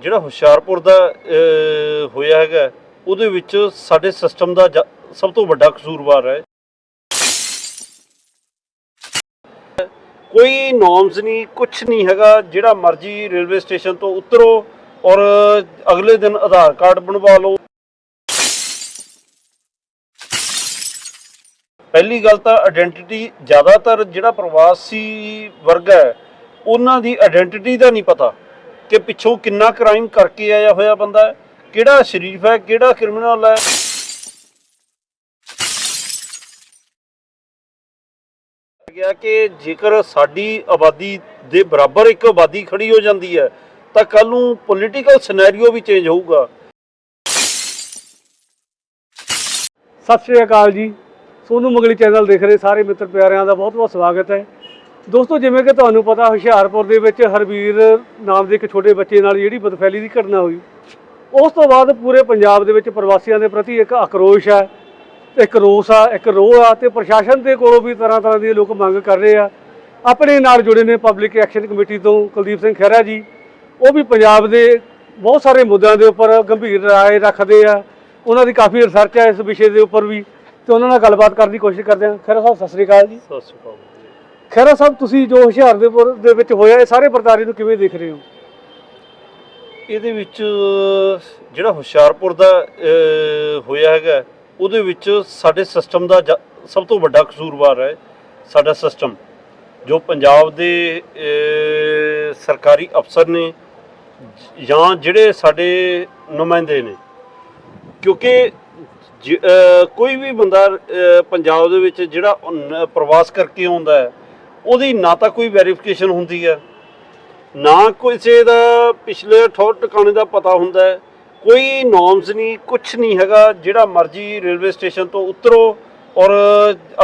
ਜਿਹੜਾ ਹੁਸ਼ਿਆਰਪੁਰ ਦਾ ਹੋਇਆ ਹੈਗਾ, ਉਹਦੇ ਵਿੱਚ ਸਾਡੇ ਸਿਸਟਮ ਦਾ ਜ- ਸਭ ਤੋਂ ਵੱਡਾ ਕਸੂਰਵਾਰ ਹੈ। ਕੋਈ ਨੋਰਮਸ ਨਹੀਂ ਕੁਝ ਨਹੀਂ ਹੈਗਾ, ਜਿਹੜਾ ਮਰਜ਼ੀ ਰੇਲਵੇ ਸਟੇਸ਼ਨ ਤੋਂ ਉਤਰੋ ਔਰ ਅਗਲੇ ਦਿਨ ਆਧਾਰ ਕਾਰਡ ਬਣਵਾ ਲਓ। ਪਹਿਲੀ ਗੱਲ ਤਾਂ ਆਇਡੈਂਟੀਟੀ ਜ਼ਿਆਦਾਤਰ ਜਿਹੜਾ ਪ੍ਰਵਾਸੀ ਵਰਗ ਹੈ, ਉਹਨਾਂ ਦੀ ਆਇਡੈਂਟੀਟੀ ਦਾ ਨਹੀਂ ਪਤਾ। ਕਿ ਪਿੱਛੋਂ ਕਿੰਨਾ ਕ੍ਰਾਈਮ ਕਰਕੇ ਆਇਆ ਹੋਇਆ ਬੰਦਾ ਹੈ, ਕਿਹੜਾ ਸ਼ਰੀਫ ਹੈ, ਕਿਹੜਾ ਕ੍ਰਿਮੀਨਲ ਹੈ। ਗਿਆ ਕਿ ਜੇਕਰ ਸਾਡੀ ਆਬਾਦੀ ਦੇ ਬਰਾਬਰ ਇੱਕ ਆਬਾਦੀ ਖੜੀ ਹੋ ਜਾਂਦੀ ਹੈ, ਤਾਂ ਕੱਲ ਨੂੰ ਪੋਲੀਟੀਕਲ ਸਿਨੈਰੀਓ ਵੀ ਚੇਂਜ ਹੋਊਗਾ। ਸਤਿ ਸ਼੍ਰੀ ਅਕਾਲ ਜੀ। ਸੋਨੂ ਮਗਲੀ ਚੈਨਲ ਦੇਖ ਰਹੇ ਸਾਰੇ ਮਿੱਤਰ ਪਿਆਰਿਆਂ ਦਾ ਬਹੁਤ-ਬਹੁਤ ਸਵਾਗਤ ਹੈ। ਦੋਸਤੋ, ਜਿਵੇਂ ਕਿ ਤੁਹਾਨੂੰ ਪਤਾ, ਹੁਸ਼ਿਆਰਪੁਰ ਦੇ ਵਿੱਚ ਹਰਵੀਰ ਨਾਮ ਦੇ ਇੱਕ ਛੋਟੇ ਬੱਚੇ ਨਾਲ ਜਿਹੜੀ ਬਦਫੈਲੀ ਦੀ ਘਟਨਾ ਹੋਈ। ਉਸ ਤੋਂ ਬਾਅਦ ਪੂਰੇ ਪੰਜਾਬ ਦੇ ਵਿੱਚ ਪ੍ਰਵਾਸੀਆਂ ਦੇ ਪ੍ਰਤੀ ਇੱਕ ਆਕਰੋਸ਼ ਹੈ, ਇੱਕ ਰੋਸ ਆ, ਇੱਕ ਰੋਹ ਆ ਤੇ ਪ੍ਰਸ਼ਾਸਨ ਦੇ ਕੋਲੋਂ ਵੀ ਤਰ੍ਹਾਂ ਤਰ੍ਹਾਂ ਦੀ ਲੋਕ ਮੰਗ ਕਰ ਰਹੇ ਆ। ਆਪਣੇ ਨਾਲ ਜੁੜੇ ਨੇ ਪਬਲਿਕ ਐਕਸ਼ਨ ਕਮੇਟੀ ਤੋਂ ਕੁਲਦੀਪ ਸਿੰਘ ਖਹਿਰਾ ਜੀ। ਉਹ ਵੀ ਪੰਜਾਬ ਦੇ ਬਹੁਤ ਸਾਰੇ ਮੁੱਦਿਆਂ ਦੇ ਉੱਪਰ ਗੰਭੀਰ ਰਾਏ ਰੱਖਦੇ ਆ। ਉਹਨਾਂ ਦੀ ਕਾਫੀ ਰਿਸਰਚ ਹੈ ਇਸ ਵਿਸ਼ੇ ਦੇ ਉੱਪਰ ਵੀ ਤੇ ਉਹਨਾਂ ਨਾਲ ਗੱਲਬਾਤ ਕਰਨ ਦੀ ਕੋਸ਼ਿਸ਼ ਕਰਦੇ ਹਾਂ। ਖਹਿਰਾ ਸਾਹਿਬ, ਸਤਿ ਸ੍ਰੀ ਅਕਾਲ ਜੀ। ਸਤਿ ਸ਼੍ਰੀ ਅਕਾਲ। ਖਹਿਰਾ ਸਾਹਿਬ, ਤੁਸੀਂ ਜੋ ਹੁਸ਼ਿਆਰਪੁਰ ਦੇ ਵਿੱਚ ਹੋਇਆ, ਇਹ ਸਾਰੇ ਵਰਤਾਰੇ ਨੂੰ ਕਿਵੇਂ ਦੇਖ ਰਹੇ ਹੋ? ਇਹਦੇ ਵਿੱਚ, ਜਿਹੜਾ ਹੁਸ਼ਿਆਰਪੁਰ ਦਾ ਹੋਇਆ ਹੈਗਾ, ਉਹਦੇ ਵਿੱਚ ਸਾਡੇ ਸਿਸਟਮ ਦਾ ਸਭ ਤੋਂ ਵੱਡਾ ਕਸੂਰਵਾਰ ਹੈ ਸਾਡਾ ਸਿਸਟਮ ਜੋ ਪੰਜਾਬ ਦੇ ਸਰਕਾਰੀ ਅਫਸਰ ਨੇ ਜਾਂ ਜਿਹੜੇ ਸਾਡੇ ਨੁਮਾਇੰਦੇ ਨੇ। ਕਿਉਂਕਿ ਜ- ਕੋਈ ਵੀ ਬੰਦਾ ਪੰਜਾਬ ਦੇ ਵਿੱਚ ਜਿਹੜਾ ਪ੍ਰਵਾਸ ਕਰਕੇ ਆਉਂਦਾ ਹੈ ਉਹਦੀ ਨਾ ਤਾਂ ਕੋਈ ਵੈਰੀਫਿਕੇਸ਼ਨ ਹੁੰਦੀ ਹੈ ਨਾ ਕਿਸੇ ਦਾ ਪਿਛਲੇ ਠੌਰ ਟਿਕਾਣੇ ਦਾ ਪਤਾ ਹੁੰਦਾ ਹੈ ਕੋਈ ਨੋਰਮਸ ਨਹੀਂ ਕੁਝ ਨਹੀਂ ਹੈਗਾ ਜਿਹੜਾ ਮਰਜ਼ੀ ਰੇਲਵੇ ਸਟੇਸ਼ਨ ਤੋਂ ਉਤਰੋ ਔਰ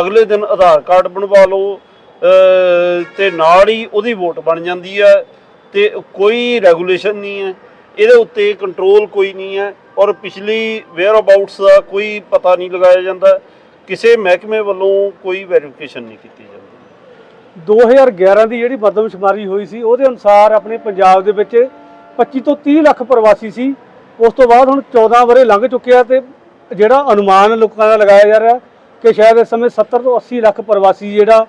ਅਗਲੇ ਦਿਨ ਆਧਾਰ ਕਾਰਡ ਬਣਵਾ ਲਓ ਅਹ, ਤੇ ਨਾਲ ਹੀ ਉਹਦੀ ਵੋਟ ਬਣ ਜਾਂਦੀ ਹੈ ਤੇ ਕੋਈ ਰੈਗੂਲੇਸ਼ਨ ਨਹੀਂ ਹੈ ਇਹਦੇ ਉੱਤੇ ਕੰਟਰੋਲ ਕੋਈ ਨਹੀਂ ਹੈ ਔਰ ਪਿਛਲੀ ਵੇਅਰ ਅਬਾਊਟਸ ਦਾ ਕੋਈ ਪਤਾ ਨਹੀਂ ਲਗਾਇਆ ਜਾਂਦਾ ਕਿਸੇ ਮਹਿਕਮੇ ਵੱਲੋਂ ਕੋਈ ਵੈਰੀਫਿਕੇਸ਼ਨ ਨਹੀਂ ਕੀਤੀ ਜਾਂਦੀ। 2011 ਦੀ ਜਿਹੜੀ ਮਰਦਮਸ਼ੁਮਾਰੀ ਹੋਈ ਸੀ, ਉਹਦੇ ਅਨੁਸਾਰ ਆਪਣੇ ਪੰਜਾਬ ਦੇ ਵਿੱਚ 25 ਤੋਂ 30 ਲੱਖ ਪ੍ਰਵਾਸੀ ਸੀ। ਉਸ ਤੋਂ ਬਾਅਦ ਹੁਣ 14 ਵਰੇ ਲੰਘ ਚੁੱਕਿਆ ਤੇ ਜਿਹੜਾ ਅਨੁਮਾਨ ਲੋਕਾਂ ਦਾ ਲਗਾਇਆ ਜਾ ਰਿਹਾ ਕਿ ਸ਼ਾਇਦ ਇਸ ਸਮੇਂ 70 ਤੋਂ 80 ਲੱਖ ਪ੍ਰਵਾਸੀ ਜਿਹੜਾ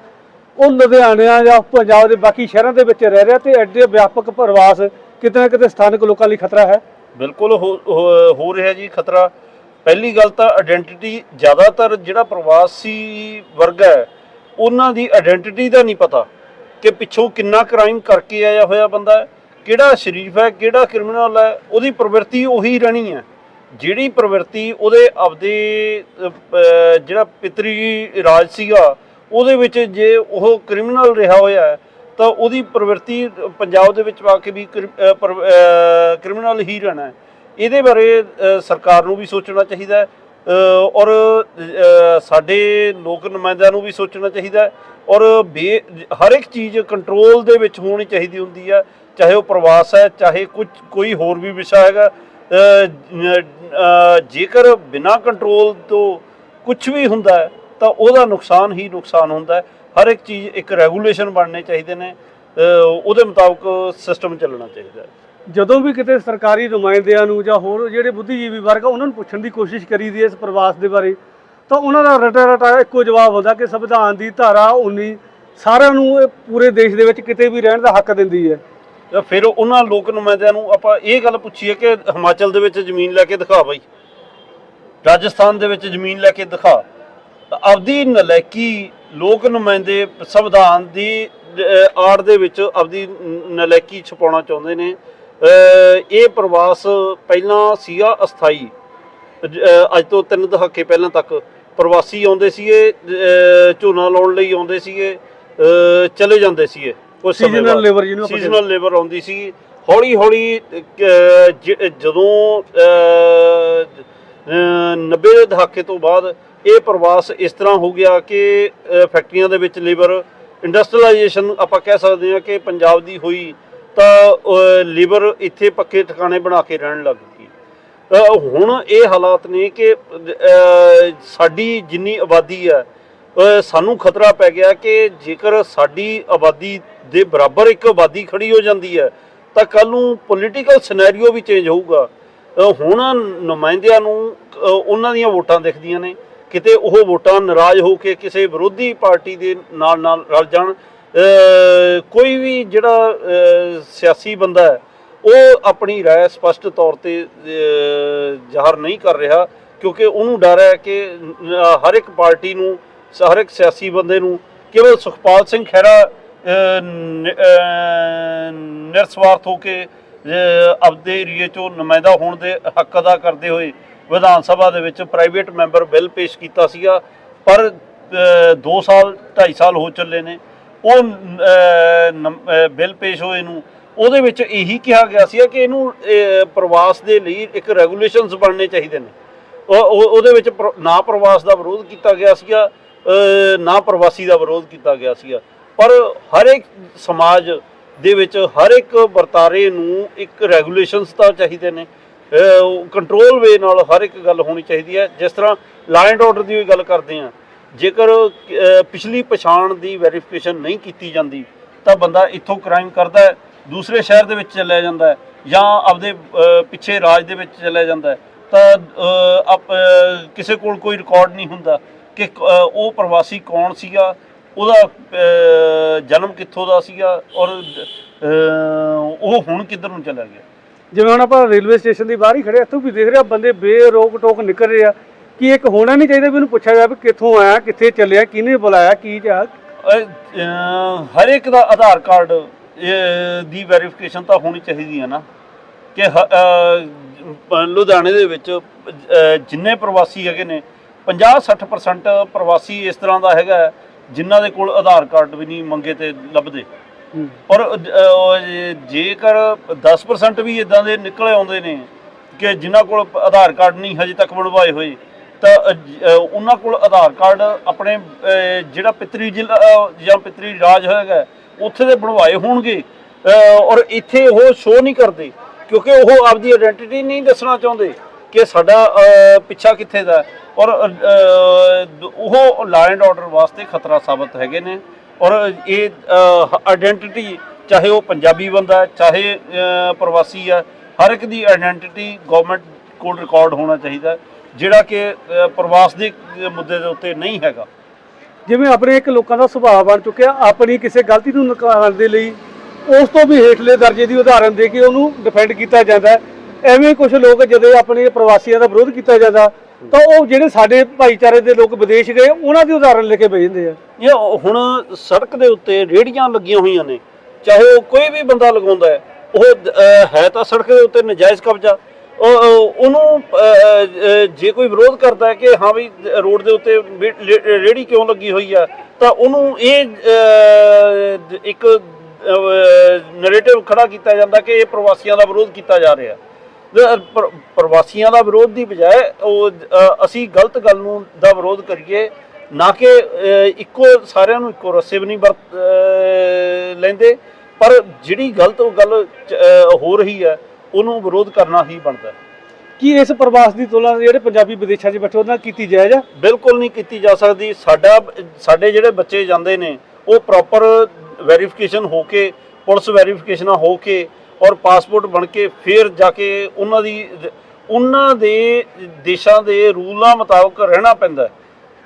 ਉਹ ਲੁਧਿਆਣਾ ਜਾਂ ਪੰਜਾਬ ਦੇ ਬਾਕੀ ਸ਼ਹਿਰਾਂ ਦੇ ਵਿੱਚ ਰਹਿ ਰਿਹਾ ਤੇ ਐਡੇ ਵਿਆਪਕ ਪ੍ਰਵਾਸ ਕਿਤੇ ਨਾ ਕਿਤੇ ਸਥਾਨਕ ਲੋਕਾਂ ਲਈ ਖਤਰਾ ਹੈ। ਬਿਲਕੁਲ ਹੋ- ਹੋ ਹੋ ਰਿਹਾ ਜੀ ਖਤਰਾ। ਪਹਿਲੀ ਗੱਲ ਤਾਂ ਆਇਡੈਂਟੀਟੀ ਜ਼ਿਆਦਾਤਰ ਜਿਹੜਾ ਪ੍ਰਵਾਸੀ ਵਰਗ ਹੈ ਉਹਨਾਂ ਦੀ ਆਇਡੈਂਟੀਟੀ ਦਾ ਨਹੀਂ ਪਤਾ ਕਿ ਪਿੱਛੋਂ ਕਿੰਨਾ ਕ੍ਰਾਈਮ ਕਰਕੇ ਆਇਆ ਹੋਇਆ ਬੰਦਾ ਹੈ, ਕਿਹੜਾ ਸ਼ਰੀਫ ਹੈ, ਕਿਹੜਾ ਕ੍ਰਿਮੀਨਲ ਹੈ, ਉਹਦੀ ਪ੍ਰਵਿਰਤੀ ਉਹੀ ਰਹਿਣੀ ਹੈ। ਜਿਹੜੀ ਪ੍ਰਵਿਰਤੀ ਉਹਦੇ ਆਪਦੇ ਜਿਹੜਾ ਪਿਤਰੀ ਰਾਜ ਸੀਗਾ, ਉਹਦੇ ਵਿੱਚ ਜੇ ਉਹ ਕ੍ਰਿਮੀਨਲ ਰਿਹਾ ਹੋਇਆ ਤਾਂ ਉਹਦੀ ਪ੍ਰਵਿਰਤੀ ਪੰਜਾਬ ਦੇ ਵਿੱਚ ਆ ਕੇ ਵੀ ਕ੍ਰਿਮੀਨਲ ਹੀ ਰਹਿਣਾ ਹੈ। ਇਹਦੇ ਬਾਰੇ ਸਰਕਾਰ ਨੂੰ ਵੀ ਸੋਚਣਾ ਚਾਹੀਦਾ ਹੈ। ਔਰ ਸਾਡੇ ਲੋਕ ਨੁਮਾਇੰਦਿਆਂ ਨੂੰ ਵੀ ਸੋਚਣਾ ਚਾਹੀਦਾ ਔਰ ਬੇ, ਹਰ ਇੱਕ ਚੀਜ਼ ਕੰਟਰੋਲ ਦੇ ਵਿੱਚ ਹੋਣੀ ਚਾਹੀਦੀ ਹੁੰਦੀ ਹੈ ਚਾਹੇ ਉਹ ਪ੍ਰਵਾਸ ਹੈ, ਚਾਹੇ ਕੁਝ, ਕੋਈ ਹੋਰ ਵੀ ਵਿਸ਼ਾ ਹੈਗਾ। ਜੇਕਰ ਬਿਨਾ ਕੰਟਰੋਲ ਤੋਂ ਕੁਝ ਵੀ ਹੁੰਦਾ ਤਾਂ ਉਹਦਾ ਨੁਕਸਾਨ ਹੀ ਨੁਕਸਾਨ ਹੁੰਦਾ ਹਰ ਇੱਕ ਚੀਜ਼, ਇੱਕ ਰੈਗੂਲੇਸ਼ਨ ਬਣਨੇ ਚਾਹੀਦੇ ਨੇ। ਉਹਦੇ ਮੁਤਾਬਕ ਸਿਸਟਮ ਚੱਲਣਾ ਚਾਹੀਦਾ ਜਦੋਂ ਵੀ ਕਿਤੇ ਸਰਕਾਰੀ ਨੁਮਾਇੰਦਿਆਂ ਨੂੰ ਜਾਂ ਹੋਰ ਜਿਹੜੇ ਬੁੱਧੀਜੀਵੀ ਵਰਗ ਉਹਨਾਂ ਨੂੰ ਪੁੱਛਣ ਦੀ ਕੋਸ਼ਿਸ਼ ਕਰੀਦੀ ਹੈ ਇਸ ਪ੍ਰਵਾਸ ਦੇ ਬਾਰੇ, ਤਾਂ ਉਹਨਾਂ ਦਾ ਰਟਾ ਰਟਾ ਇੱਕੋ ਜਵਾਬ ਹੁੰਦਾ ਕਿ ਸੰਵਿਧਾਨ ਦੀ ਧਾਰਾ 19 ਸਾਰਿਆਂ ਨੂੰ ਇਹ ਪੂਰੇ ਦੇਸ਼ ਦੇ ਵਿੱਚ ਕਿਤੇ ਵੀ ਰਹਿਣ ਦਾ ਹੱਕ ਦਿੰਦੀ ਹੈ। ਫਿਰ ਉਹਨਾਂ ਲੋਕ ਨੁਮਾਇੰਦਿਆਂ ਨੂੰ ਆਪਾਂ ਇਹ ਗੱਲ ਪੁੱਛੀਏ ਕਿ ਹਿਮਾਚਲ ਦੇ ਵਿੱਚ ਜ਼ਮੀਨ ਲੈ ਕੇ ਦਿਖਾ ਬਈ। ਰਾਜਸਥਾਨ ਦੇ ਵਿੱਚ ਜ਼ਮੀਨ ਲੈ ਕੇ ਦਿਖਾ। ਆਪਦੀ ਨਲੈਕੀ ਲੋਕ ਨੁਮਾਇੰਦੇ ਸੰਵਿਧਾਨ ਦੀ ਆੜ ਦੇ ਵਿੱਚ ਆਪਦੀ ਨਲੈਕੀ ਨਲਾਇਕੀ ਛਪਾਉਣਾ ਚਾਹੁੰਦੇ ਨੇ। ਇਹ ਪ੍ਰਵਾਸ ਪਹਿਲਾਂ ਸੀਗਾ ਅਸਥਾਈ। ਅੱਜ ਤੋਂ ਤਿੰਨ ਦਹਾਕੇ ਪਹਿਲਾਂ ਤੱਕ ਪ੍ਰਵਾਸੀ ਆਉਂਦੇ ਸੀਗੇ ਝੋਨਾ ਲਾਉਣ ਲਈ ਆਉਂਦੇ ਸੀਗੇ ਚਲੇ ਜਾਂਦੇ ਸੀਗੇ ਕੁਝ Seasonal ਬਾਅਦ। labour ਜਿਹਨੂੰ ਸੀਜ਼ਨਲ ਲੇਬਰ ਆਉਂਦੀ ਸੀ। ਹੌਲੀ ਹੌਲੀ ਜਦੋਂ ਅਹ, ਅਹ, 90 ਦੇ ਦਹਾਕੇ ਤੋਂ ਬਾਅਦ ਇਹ ਪ੍ਰਵਾਸ ਇਸ ਤਰ੍ਹਾਂ ਹੋ ਗਿਆ ਕਿ ਫੈਕਟਰੀਆਂ ਦੇ ਵਿੱਚ ਲੇਬਰ ਇੰਡਸਟਰੀਅਲਾਈਜੇਸ਼ਨ ਆਪਾਂ ਕਹਿ ਸਕਦੇ ਹਾਂ ਕਿ ਪੰਜਾਬ ਦੀ ਹੋਈ ਤਾਂ ਲੇਬਰ ਇੱਥੇ ਪੱਕੇ ਠਿਕਾਣੇ ਬਣਾ ਕੇ ਰਹਿਣ ਲੱਗ ਗਈ। ਹੁਣ ਇਹ ਹਾਲਾਤ ਨੇ ਕਿ ਸਾਡੀ ਜਿੰਨੀ ਆਬਾਦੀ ਹੈ ਸਾਨੂੰ ਖਤਰਾ ਪੈ ਗਿਆ ਕਿ ਜੇਕਰ ਸਾਡੀ ਆਬਾਦੀ ਦੇ ਬਰਾਬਰ ਇੱਕ ਆਬਾਦੀ ਖੜੀ ਹੋ ਜਾਂਦੀ ਹੈ, ਤਾਂ ਕੱਲ ਨੂੰ ਪੋਲੀਟੀਕਲ ਸਿਨੈਰੀਓ ਵੀ ਚੇਂਜ ਹੋਊਗਾ। ਹੁਣ ਨੁਮਾਇੰਦਿਆਂ ਨੂੰ ਉਹਨਾਂ ਦੀਆਂ ਵੋਟਾਂ ਦਿਖਦੀਆਂ ਨੇ। ਕਿਤੇ ਉਹ ਵੋਟਾਂ ਨਾਰਾਜ਼ ਹੋ ਕੇ ਕਿਸੇ ਵਿਰੋਧੀ ਪਾਰਟੀ ਦੇ ਨਾਲ ਨਾਲ ਰਲ ਜਾਣ ਕੋਈ ਵੀ ਜਿਹੜਾ ਅ, ਸਿਆਸੀ ਬੰਦਾ ਹੈ ਉਹ ਆਪਣੀ رائے ਸਪਸ਼ਟ ਤੌਰ ਤੇ ਅ, ਜ਼ਾਹਰ ਨਹੀਂ ਕਰ ਰਿਹਾ ਕਿਉਂਕਿ ਉਹਨੂੰ ਡਰ ਹੈ ਕਿ ਅ, ਹਰ ਇੱਕ ਪਾਰਟੀ ਨੂੰ ਹਰ ਇੱਕ ਸਿਆਸੀ ਬੰਦੇ ਨੂੰ ਕੇਵਲ ਸੁਖਪਾਲ ਸਿੰਘ ਖਹਿਰਾ ਅ, ਨ- ਅ, ਨਿਰਸਵਾਰਥ ਹੋ ਕੇ ਅ, ਆਪਦੇ ਏਰੀਏ ਚੋਂ ਨੁਮਾਇੰਦਾ ਹੋਣ ਦੇ ਹੱਕ ਅਦਾ ਕਰਦੇ ਹੋਏ ਵਿਧਾਨ ਸਭਾ ਦੇ ਵਿੱਚ ਪ੍ਰਾਈਵੇਟ ਮੈਂਬਰ ਬਿੱਲ ਪੇਸ਼ ਕੀਤਾ ਸੀਗਾ ਪਰ 2 ਸਾਲ 2.5 ਸਾਲ ਹੋ ਚੱਲੇ ਨੇ ਉਹ ਅ, ਬਿੱਲ ਪੇਸ਼ ਹੋਏ ਨੂੰ ਉਹਦੇ ਵਿੱਚ ਇਹੀ ਕਿਹਾ ਗਿਆ ਸੀ ਕਿ ਇਹਨੂੰ ਪ੍ਰਵਾਸ ਦੇ ਲਈ ਇੱਕ ਰੈਗੂਲੇਸ਼ਨਸ ਬਣਨੇ ਚਾਹੀਦੇ ਨੇ। ਉਹ ਉਹਦੇ ਵਿੱਚ ਪ੍ਰ- ਨਾ ਪ੍ਰਵਾਸ ਦਾ ਵਿਰੋਧ ਕੀਤਾ ਗਿਆ ਸੀਗਾ ਨਾ ਪ੍ਰਵਾਸੀ ਦਾ ਵਿਰੋਧ ਕੀਤਾ ਗਿਆ ਸੀਗਾ। ਪਰ ਹਰ ਇੱਕ ਸਮਾਜ ਦੇ ਵਿੱਚ ਹਰ ਇੱਕ ਵਰਤਾਰੇ ਨੂੰ ਇੱਕ ਰੈਗੂਲੇਸ਼ਨਸ ਤਾਂ ਚਾਹੀਦੇ ਨੇ। ਕੰਟਰੋਲ ਵੇ ਨਾਲ ਹਰ ਇੱਕ ਗੱਲ ਹੋਣੀ ਚਾਹੀਦੀ ਹੈ। ਜਿਸ ਤਰ੍ਹਾਂ ਲਾ ਐਂਡ ਆਰਡਰ ਦੀ ਵੀ ਗੱਲ ਕਰਦੇ ਆ ਜੇਕਰ ਪਿਛਲੀ ਪਛਾਣ ਦੀ ਵੈਰੀਫਿਕੇਸ਼ਨ ਨਹੀਂ ਕੀਤੀ ਜਾਂਦੀ, ਤਾਂ ਬੰਦਾ ਇੱਥੋਂ ਕ੍ਰਾਈਮ ਕਰਦਾ ਹੈ, ਦੂਸਰੇ ਸ਼ਹਿਰ ਦੇ ਵਿੱਚ ਚਲਿਆ ਜਾਂਦਾ ਹੈ, ਜਾਂ ਆਪਦੇ ਪਿੱਛੇ ਰਾਜ ਦੇ ਵਿੱਚ ਚਲਿਆ ਜਾਂਦਾ ਹੈ, ਤਾਂ ਆਪ ਕਿਸੇ ਕੋਲ ਕੋਈ ਰਿਕਾਰਡ ਨਹੀਂ ਹੁੰਦਾ ਕਿ ਉਹ ਪ੍ਰਵਾਸੀ ਕੌਣ ਸੀਗਾ, ਉਹਦਾ ਜਨਮ ਕਿੱਥੋਂ ਦਾ ਸੀਗਾ, ਔਰ ਉਹ ਹੁਣ ਕਿੱਧਰ ਨੂੰ ਚਲਾ ਗਿਆ। ਜਿਵੇਂ ਹੁਣ ਆਪਾਂ ਰੇਲਵੇ ਸਟੇਸ਼ਨ ਦੀ ਬਾਹਰ ਹੀ ਖੜੇ ਇੱਥੋਂ ਵੀ ਦੇਖ ਰਿਹਾ ਬੰਦੇ ਬੇਰੋਕ ਟੋਕ ਨਿਕਲ ਰਹੇ ਆ ਕਿ ਇੱਕ ਹੋਣਾ ਨਹੀਂ ਚਾਹੀਦਾ ਵੀ ਉਹਨੂੰ ਪੁੱਛਿਆ ਜਾਵੇ ਕਿੱਥੋਂ ਆਇਆ ਕਿੱਥੇ ਚੱਲਿਆ ਕਿਹਨੇ ਬੁਲਾਇਆ ਕੀ ਜਾ ਹਰ ਇੱਕ ਦਾ ਆਧਾਰ ਕਾਰਡ ਦੀ ਵੈਰੀਫਿਕੇਸ਼ਨ ਤਾਂ ਹੋਣੀ ਚਾਹੀਦੀ ਹੈ ਨਾ। ਕਿ ਲੁਧਿਆਣੇ ਦੇ ਵਿੱਚ ਜਿੰਨੇ ਪ੍ਰਵਾਸੀ ਹੈਗੇ ਨੇ 50-60% ਪ੍ਰਵਾਸੀ ਇਸ ਤਰ੍ਹਾਂ ਦਾ ਹੈਗਾ ਜਿਨ੍ਹਾਂ ਦੇ ਕੋਲ ਆਧਾਰ ਕਾਰਡ ਵੀ ਨਹੀਂ ਮੰਗੇ ਤੇ ਲੱਭਦੇ। ਔਰ ਉਹ ਜੇਕਰ 10% ਵੀ ਇਦਾਂ ਦੇ ਨਿਕਲੇ ਆਉਂਦੇ ਨੇ ਕਿ ਜਿਨ੍ਹਾਂ ਕੋਲ ਆਧਾਰ ਕਾਰਡ ਨਹੀਂ ਹਜੇ ਤੱਕ ਬਣਵਾਏ ਹੋਏ ਤਾਂ ਉਹਨਾਂ ਕੋਲ ਆਧਾਰ ਕਾਰਡ ਆਪਣੇ ਜਿਹੜਾ ਪਿਤਰੀ ਜ਼ਿਲ੍ਹਾ ਜਾਂ ਪਿਤਰੀ ਰਾਜ ਹੈਗਾ, ਉੱਥੇ ਦੇ ਬਣਵਾਏ ਹੋਣਗੇ। ਔਰ ਇੱਥੇ ਉਹ ਸ਼ੋਅ ਨਹੀਂ ਕਰਦੇ, ਕਿਉਂਕਿ ਉਹ ਆਪਦੀ ਆਇਡੈਂਟੀਟੀ ਨਹੀਂ ਦੱਸਣਾ ਚਾਹੁੰਦੇ ਕਿ ਸਾਡਾ ਪਿੱਛਾ ਕਿੱਥੇ ਦਾ। ਔਰ ਉਹ ਲਾ ਐਂਡ ਆਰਡਰ ਵਾਸਤੇ ਖਤਰਾ ਸਾਬਤ ਹੈਗੇ ਨੇ। ਔਰ ਇਹ ਆਇਡੈਂਟੀਟੀ ਚਾਹੇ ਉਹ ਪੰਜਾਬੀ ਬੰਦਾ ਚਾਹੇ ਪ੍ਰਵਾਸੀ ਹੈ, ਹਰ ਇੱਕ ਦੀ ਆਇਡੈਂਟੀਟੀ ਗਵਰਨਮੈਂਟ ਕੋਲ ਰਿਕਾਰਡ ਹੋਣਾ ਚਾਹੀਦਾ ਜਿਹੜਾ ਕਿ ਪ੍ਰਵਾਸ ਦੇ ਮੁੱਦੇ ਦੇ ਉੱਤੇ ਨਹੀਂ ਹੈਗਾ। ਜਿਵੇਂ ਆਪਣੇ ਇੱਕ ਲੋਕਾਂ ਦਾ ਸੁਭਾਅ ਬਣ ਚੁੱਕਿਆ ਆਪਣੀ ਕਿਸੇ ਗਲਤੀ ਨੂੰ ਨਕਾਰਨ ਦੇ ਲਈ ਉਸ ਤੋਂ ਵੀ ਹੇਠਲੇ ਦਰਜੇ ਦੀ ਉਦਾਹਰਨ ਦੇ ਕੇ ਉਹਨੂੰ ਡਿਫੈਂਡ ਕੀਤਾ ਜਾਂਦਾ। ਐਵੇਂ ਕੁਝ ਲੋਕ ਜਦੋਂ ਆਪਣੇ ਪ੍ਰਵਾਸੀਆਂ ਦਾ ਵਿਰੋਧ ਕੀਤਾ ਜਾਂਦਾ ਤਾਂ ਉਹ ਜਿਹੜੇ ਸਾਡੇ ਭਾਈਚਾਰੇ ਦੇ ਲੋਕ ਵਿਦੇਸ਼ ਗਏ ਉਹਨਾਂ ਦੀ ਉਦਾਹਰਨ ਲੈ ਕੇ ਬੈਠਦੇ ਆ। ਇਹ ਹੁਣ ਸੜਕ ਦੇ ਉੱਤੇ ਰੇੜੀਆਂ ਲੱਗੀਆਂ ਹੋਈਆਂ ਨੇ ਚਾਹੇ ਉਹ ਕੋਈ ਵੀ ਬੰਦਾ ਲਗਾਉਂਦਾ ਹੈ ਉਹ ਹੈ ਤਾਂ ਸੜਕ ਦੇ ਉੱਤੇ ਨਜਾਇਜ਼ ਕਬਜ਼ਾ। ਉਹਨੂੰ ਜੇ ਕੋਈ ਵਿਰੋਧ ਕਰਦਾ ਹੈ ਕਿ ਹਾਂ ਵੀ, ਰੋਡ ਦੇ ਉੱਤੇ ਵੀ ਰੇਹੜੀ ਕਿਉਂ ਲੱਗੀ ਹੋਈ ਆ, ਤਾਂ ਉਹਨੂੰ ਇਹ ਇੱਕ ਨੈਰੇਟਿਵ ਖੜਾ ਕੀਤਾ ਜਾਂਦਾ ਕਿ ਇਹ ਪ੍ਰਵਾਸੀਆਂ ਦਾ ਵਿਰੋਧ ਕੀਤਾ ਜਾ ਰਿਹਾ। ਪ੍ਰਵਾਸੀਆਂ ਦਾ ਵਿਰੋਧ ਦੀ ਬਜਾਏ ਉਹ ਅਸੀਂ ਗਲਤ ਗੱਲ ਨੂੰ, ਦਾ ਵਿਰੋਧ ਕਰੀਏ, ਨਾ ਕਿ ਇੱਕੋ ਸਾਰਿਆਂ ਨੂੰ ਇੱਕੋ ਰਸੇ ਵੀ ਨਹੀਂ ਵਰਤ ਲੈਂਦੇ, ਪਰ ਜਿਹੜੀ ਗਲਤ ਉਹ ਗੱਲ ਹੋ ਰਹੀ ਹੈ ਉਹਨੂੰ ਵਿਰੋਧ ਕਰਨਾ ਹੀ ਬਣਦਾ ਹੈ। ਕੀ ਇਸ ਪ੍ਰਵਾਸ ਦੀ ਤੁਲਨਾ ਜਿਹੜੇ ਪੰਜਾਬੀ ਵਿਦੇਸ਼ਾਂ 'ਚ ਬੈਠੇ ਉਹਨਾਂ ਨਾਲ ਕੀਤੀ ਜਾਇਜ਼ ਆ ਬਿਲਕੁਲ ਨਹੀਂ ਕੀਤੀ ਜਾ ਸਕਦੀ ਸਾਡਾ ਸਾਡੇ ਜਿਹੜੇ ਬੱਚੇ ਜਾਂਦੇ ਨੇ ਉਹ ਪ੍ਰੋਪਰ ਵੈਰੀਫਿਕੇਸ਼ਨ ਹੋ ਕੇ ਪੁਲਿਸ ਵੈਰੀਫਿਕੇਸ਼ਨਾਂ ਹੋ ਕੇ ਔਰ ਪਾਸਪੋਰਟ ਬਣ ਕੇ ਫਿਰ ਜਾ ਕੇ ਉਹਨਾਂ ਦੀ ਉਹਨਾਂ ਦੇ ਦੇਸ਼ਾਂ ਦੇ ਰੂਲਾਂ ਮੁਤਾਬਕ ਰਹਿਣਾ ਪੈਂਦਾ ਹੈ।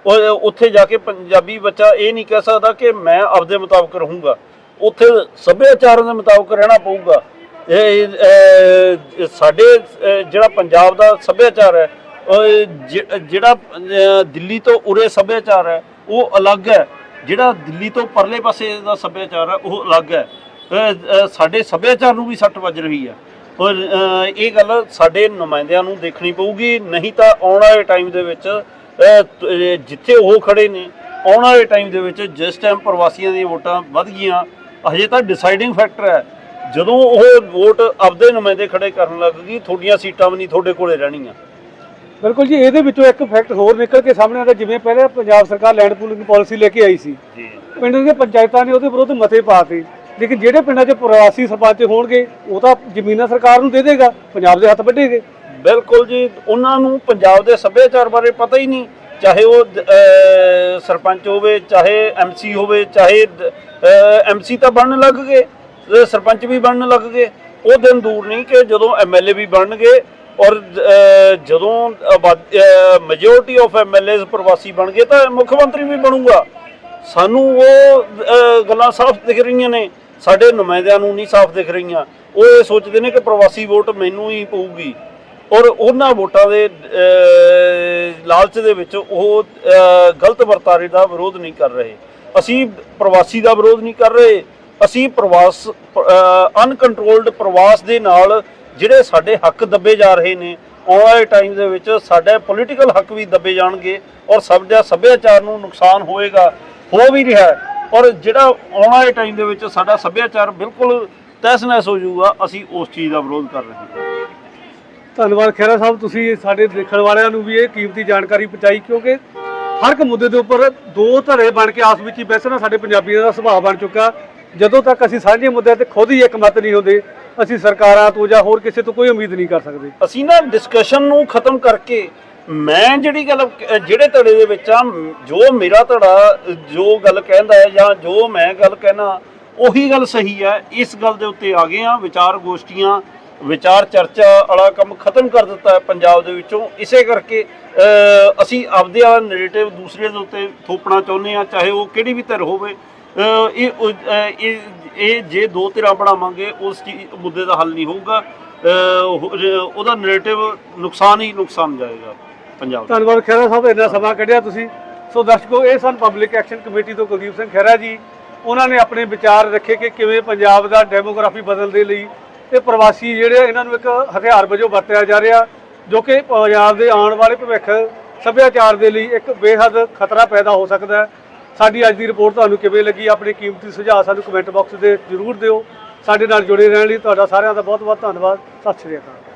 ਉਹ ਉੱਥੇ ਜਾ ਕੇ ਪੰਜਾਬੀ ਬੱਚਾ ਇਹ ਨਹੀਂ ਕਹਿ ਸਕਦਾ ਕਿ ਮੈਂ ਆਪਦੇ ਮੁਤਾਬਕ ਰਹੂੰਗਾ ਉੱਥੇ ਸੱਭਿਆਚਾਰ ਦੇ ਮੁਤਾਬਕ ਰਹਿਣਾ ਪਊਗਾ ਇਹ ਸਾਡੇ ਜਿਹੜਾ ਪੰਜਾਬ ਦਾ ਸੱਭਿਆਚਾਰ ਹੈ ਜਿਹੜਾ ਦਿੱਲੀ ਤੋਂ ਉਰੇ ਸੱਭਿਆਚਾਰ ਹੈ, ਉਹ ਅਲੱਗ ਹੈ। ਜਿਹੜਾ ਦਿੱਲੀ ਤੋਂ ਪਰਲੇ ਪਾਸੇ ਦਾ ਸੱਭਿਆਚਾਰ ਹੈ, ਉਹ ਅਲੱਗ ਹੈ। ਸਾਡੇ ਸੱਭਿਆਚਾਰ ਨੂੰ ਵੀ ਸੱਟ ਵੱਜ ਰਹੀ ਹੈ। ਔਰ ਇਹ ਗੱਲ ਸਾਡੇ ਨੁਮਾਇੰਦਿਆਂ ਨੂੰ ਦੇਖਣੀ ਪਊਗੀ, ਨਹੀਂ ਤਾਂ ਆਉਣ ਵਾਲੇ ਟਾਈਮ ਦੇ ਵਿੱਚ ਜਿੱਥੇ ਉਹ ਖੜੇ ਨੇ, ਆਉਣ ਵਾਲੇ ਟਾਈਮ ਦੇ ਵਿੱਚ ਜਿਸ ਟਾਈਮ ਪ੍ਰਵਾਸੀਆਂ ਦੀਆਂ ਵੋਟਾਂ ਵੱਧ ਗਈਆਂ ਹਜੇ ਤਾਂ ਡਿਸਾਈਡਿੰਗ ਫੈਕਟਰ ਹੈ। ਜਦੋਂ ਉਹ ਵੋਟ ਆਪਦੇ ਨੁਮਾਇੰਦੇ ਖੜੇ ਕਰਨ ਲੱਗ ਗਈ ਤੁਹਾਡੀਆਂ ਸੀਟਾਂ ਵੀ ਨਹੀਂ ਤੁਹਾਡੇ ਕੋਲੇ ਰਹਿਣੀਆਂ। ਬਿਲਕੁਲ ਜੀ ਇਹਦੇ ਵਿੱਚੋਂ ਇੱਕ ਫੈਕਟ ਹੋਰ ਨਿਕਲ ਕੇ ਸਾਹਮਣੇ ਆਉਂਦਾ ਜਿਵੇਂ ਪਹਿਲੇ ਪੰਜਾਬ ਸਰਕਾਰ ਲੈਂਡ ਪੂਲਿੰਗ ਪਾਲਿਸੀ ਲੈ ਕੇ ਆਈ ਸੀ। ਜੀ। ਪਿੰਡ ਦੀਆਂ ਪੰਚਾਇਤਾਂ ਨੇ ਉਹਦੇ ਵਿਰੁੱਧ ਮਤੇ ਪਾਤੇ ਲੇਕਿਨ ਜਿਹੜੇ ਪਿੰਡਾਂ 'ਚ ਪ੍ਰਵਾਸੀ ਸਰਪੰਚ ਹੋਣਗੇ ਉਹ ਤਾਂ ਜ਼ਮੀਨਾਂ ਸਰਕਾਰ ਨੂੰ ਦੇ ਦੇਗਾ ਪੰਜਾਬ ਦੇ ਹੱਥ ਵੱਢੇਗੇ। ਬਿਲਕੁਲ ਜੀ ਉਹਨਾਂ ਨੂੰ ਪੰਜਾਬ ਦੇ ਸੱਭਿਆਚਾਰ ਬਾਰੇ ਪਤਾ ਹੀ ਨਹੀਂ। ਚਾਹੇ ਉਹ ਸਰਪੰਚ ਹੋਵੇ ਚਾਹੇ ਐਮਸੀ ਹੋਵੇ ਚਾਹੇ ਐਮਸੀ ਤਾਂ ਬਣਨ ਲੱਗ ਗਏ। ਸਰਪੰਚ ਵੀ ਬਣਨ ਲੱਗ ਗਏ। ਉਹ ਦਿਨ ਦੂਰ ਨਹੀਂ ਕਿ ਜਦੋਂ ਐਮਐਲਏ ਵੀ ਬਣਨਗੇ ਔਰ ਅਹ, ਜਦੋਂ ਮੈਜੋਰਟੀ ਆਫ ਐਮਐਲਏਜ਼ ਪ੍ਰਵਾਸੀ ਬਣ ਗਏ ਤਾਂ ਮੁੱਖ ਮੰਤਰੀ ਵੀ ਬਣੂਗਾ। ਸਾਨੂੰ ਉਹ ਗੱਲਾਂ ਸਾਫ਼ ਦਿਖ ਰਹੀਆਂ ਨੇ। ਸਾਡੇ ਨੁਮਾਇੰਦਿਆਂ ਨੂੰ ਨਹੀਂ ਸਾਫ਼ ਦਿਖ ਰਹੀਆਂ। ਉਹ ਇਹ ਸੋਚਦੇ ਨੇ ਕਿ ਪ੍ਰਵਾਸੀ ਵੋਟ ਮੈਨੂੰ ਹੀ ਪਊਗੀ। ਔਰ ਉਹਨਾਂ ਵੋਟਾਂ ਦੇ ਲਾਲਚ ਦੇ ਵਿੱਚ ਉਹ ਗਲਤ ਵਰਤਾਰੇ ਦਾ ਵਿਰੋਧ ਨਹੀਂ ਕਰ ਰਹੇ। ਅਸੀਂ ਪ੍ਰਵਾਸੀ ਦਾ ਵਿਰੋਧ ਨਹੀਂ ਕਰ ਰਹੇ। ਅਸੀਂ ਪ੍ਰਵਾਸ ਅਨਕੰਟਰੋਲਡ ਪ੍ਰਵਾਸ ਦੇ ਨਾਲ ਜਿਹੜੇ ਸਾਡੇ ਹੱਕ ਦੱਬੇ ਜਾ ਰਹੇ ਨੇ, ਆਉਣ ਵਾਲੇ ਟਾਈਮ ਦੇ ਵਿੱਚ ਸਾਡੇ ਪੋਲੀਟੀਕਲ ਹੱਕ ਵੀ ਦੱਬੇ ਜਾਣਗੇ ਔਰ ਸਾਡਾ ਸੱਭਿਆਚਾਰ ਨੂੰ ਨੁਕਸਾਨ ਹੋਏਗਾ, ਹੋ ਵੀ ਰਿਹਾ ਔਰ ਜਿਹੜਾ ਆਉਣ ਵਾਲੇ ਟਾਈਮ ਦੇ ਵਿੱਚ ਸਾਡਾ ਸੱਭਿਆਚਾਰ ਬਿਲਕੁਲ ਤਹਿਸ-ਨਹਿਸ ਹੋ ਜਾਊਗਾ, ਅਸੀਂ ਉਸ ਚੀਜ਼ ਦਾ ਵਿਰੋਧ ਕਰ ਰਹੇ ਹਾਂ। ਧੰਨਵਾਦ ਖਹਿਰਾ ਸਾਹਿਬ, ਤੁਸੀਂ ਸਾਡੇ ਦੇਖਣ ਵਾਲਿਆਂ ਨੂੰ ਵੀ ਇਹ ਕੀਮਤੀ ਜਾਣਕਾਰੀ ਪਹੁੰਚਾਈ, ਕਿਉਂਕਿ ਹਰ ਇੱਕ ਮੁੱਦੇ ਦੇ ਉੱਪਰ ਦੋ ਧੜੇ ਬਣ ਕੇ ਆਸ ਵਿੱਚ ਹੀ ਬੈਸਣਾ ਸਾਡੇ ਪੰਜਾਬੀਆਂ ਦਾ ਸੁਭਾਅ ਬਣ ਚੁੱਕਾ। ਜਦੋਂ ਤੱਕ ਅਸੀਂ ਸਾਂਝੇ ਮੁੱਦਿਆਂ ਤੇ ਖੁਦ ਹੀ ਇੱਕਮਤ ਨਹੀਂ ਹੁੰਦੇ, ਅਸੀਂ ਸਰਕਾਰਾਂ ਤੋਂ ਜਾਂ ਹੋਰ ਕਿਸੇ ਤੋਂ ਕੋਈ ਉਮੀਦ ਨਹੀਂ ਕਰ ਸਕਦੇ। ਅਸੀਂ ਨਾ ਡਿਸਕਸ਼ਨ ਨੂੰ ਖਤਮ ਕਰਕੇ ਮੈਂ ਜਿਹੜੀ ਗੱਲ ਜਿਹੜੇ ਧੜੇ ਦੇ ਵਿੱਚ ਆ, ਜੋ ਮੇਰਾ ਧੜਾ, ਜੋ ਗੱਲ ਕਹਿੰਦਾ ਹੈ ਜਾਂ ਜੋ ਮੈਂ ਗੱਲ ਕਹਿਣਾ, ਉਹੀ ਗੱਲ ਸਹੀ ਹੈ। ਇਸ ਗੱਲ ਦੇ ਉੱਤੇ ਆ ਗਏ ਆ, ਵਿਚਾਰ ਗੋਸ਼ਟੀਆਂ, ਵਿਚਾਰ ਚਰਚਾ ਵਾਲਾ ਕੰਮ ਖਤਮ ਕਰ ਦਿੱਤਾ ਹੈ ਪੰਜਾਬ ਦੇ ਵਿੱਚੋਂ। ਇਸੇ ਕਰਕੇ ਅਸੀਂ ਆਪਦੇ ਵਾਲਾ ਨੈਰੇਟਿਵ ਦੂਸਰੇ ਦੇ ਉੱਤੇ ਥੋਪਣਾ ਚਾਹੁੰਦੇ ਆ ਚਾਹੇ ਉਹ ਕਿਹੜੀ ਵੀ ਧਿਰ ਹੋਵੇ ਇਹ ਇਹ ਇਹ ਜੇ ਦੋ ਧਿਰਾਂ ਬਣਾਵਾਂਗੇ, ਉਸ ਚੀਜ਼ ਮੁੱਦੇ ਦਾ ਹੱਲ ਨਹੀਂ ਹੋਊਗਾ। ਉਹਦਾ ਨੈਰੇਟਿਵ ਨੁਕਸਾਨ ਹੀ ਨੁਕਸਾਨ ਜਾਏਗਾ ਪੰਜਾਬ ਧੰਨਵਾਦ ਖਹਿਰਾ ਸਾਹਿਬ, ਇੰਨਾ ਸਮਾਂ ਕੱਢਿਆ ਤੁਸੀਂ। ਸੋ ਦਰਸ਼ਕੋ, ਇਹ ਸਨ ਪਬਲਿਕ ਐਕਸ਼ਨ ਕਮੇਟੀ ਤੋਂ ਕੁਲਦੀਪ ਸਿੰਘ ਖਹਿਰਾ ਜੀ। ਉਹਨਾਂ ਨੇ ਆਪਣੇ ਵਿਚਾਰ ਰੱਖੇ ਕਿ ਕਿਵੇਂ ਪੰਜਾਬ ਦਾ ਡੈਮੋਗ੍ਰਾਫੀ ਬਦਲਣ ਦੇ ਲਈ ਤੇ ਪ੍ਰਵਾਸੀ ਜਿਹੜੇ ਇਹਨਾਂ ਨੂੰ ਇੱਕ ਹਥਿਆਰ ਵਜੋਂ ਵਰਤਿਆ ਜਾ ਰਿਹਾ, ਜੋ ਕਿ ਪੰਜਾਬ ਦੇ ਆਉਣ ਵਾਲੇ ਭਵਿੱਖ ਸੱਭਿਆਚਾਰ ਦੇ ਲਈ ਇੱਕ ਬੇਹੱਦ ਖਤਰਾ ਪੈਦਾ ਹੋ ਸਕਦਾ ਹੈ। ਸਾਡੀ ਅੱਜ ਦੀ ਰਿਪੋਰਟ ਤੁਹਾਨੂੰ ਕਿਵੇਂ ਲੱਗੀ? ਆਪਣੇ ਕੀਮਤੀ ਸੁਝਾਅ ਸਾਨੂੰ ਕਮੈਂਟ ਬਾਕਸ ਦੇ ਜ਼ਰੂਰ ਦਿਓ। ਸਾਡੇ ਨਾਲ ਜੁੜੇ ਰਹਿਣ ਲਈ ਤੁਹਾਡਾ ਸਾਰਿਆਂ ਦਾ ਬਹੁਤ ਬਹੁਤ ਧੰਨਵਾਦ। ਸਤਿ ਸ਼੍ਰੀ ਅਕਾਲ।